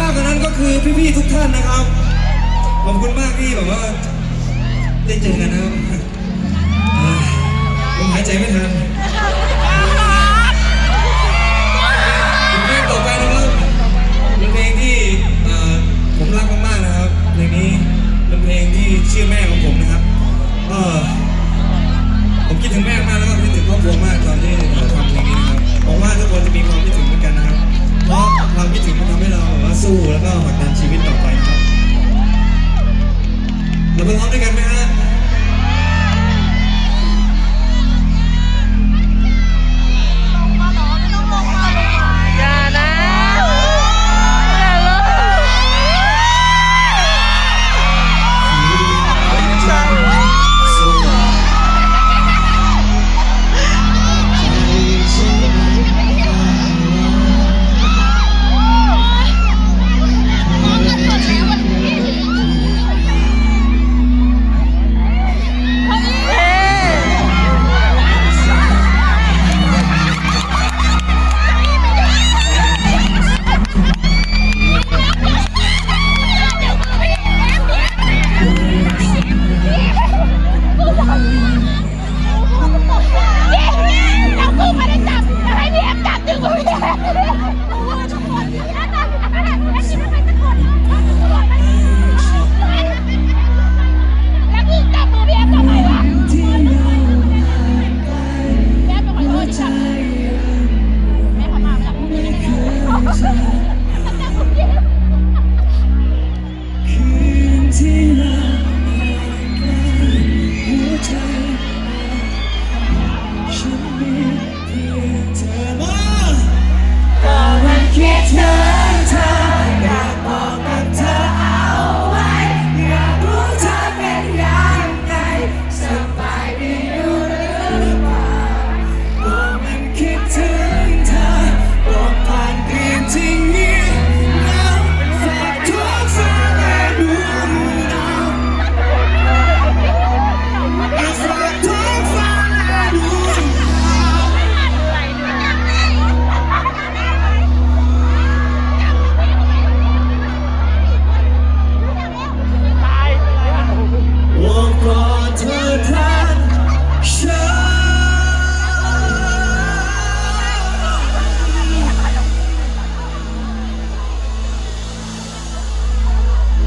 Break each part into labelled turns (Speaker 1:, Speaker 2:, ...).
Speaker 1: มากกว่านั้นก็คือพี่ๆทุกท่านนะครับ ขอบคุณมากที่แบบว่า ได้เจอกันนะครับผมหายใจไม่ทัน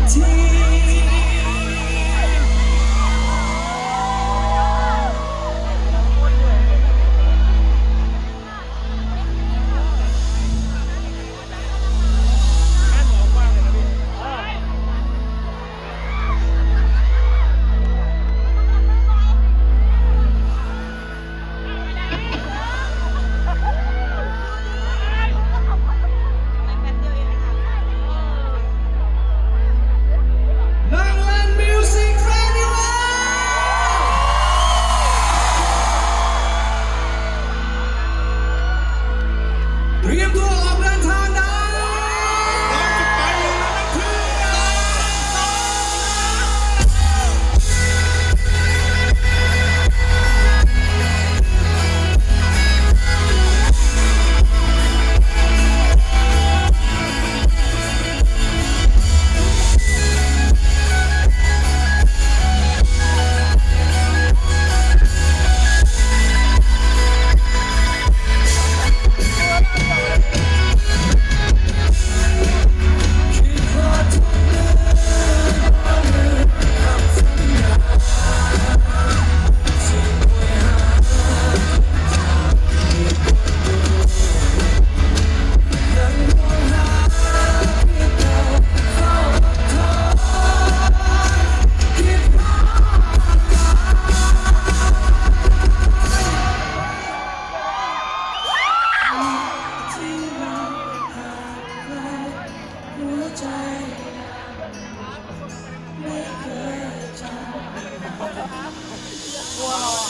Speaker 1: 听哇！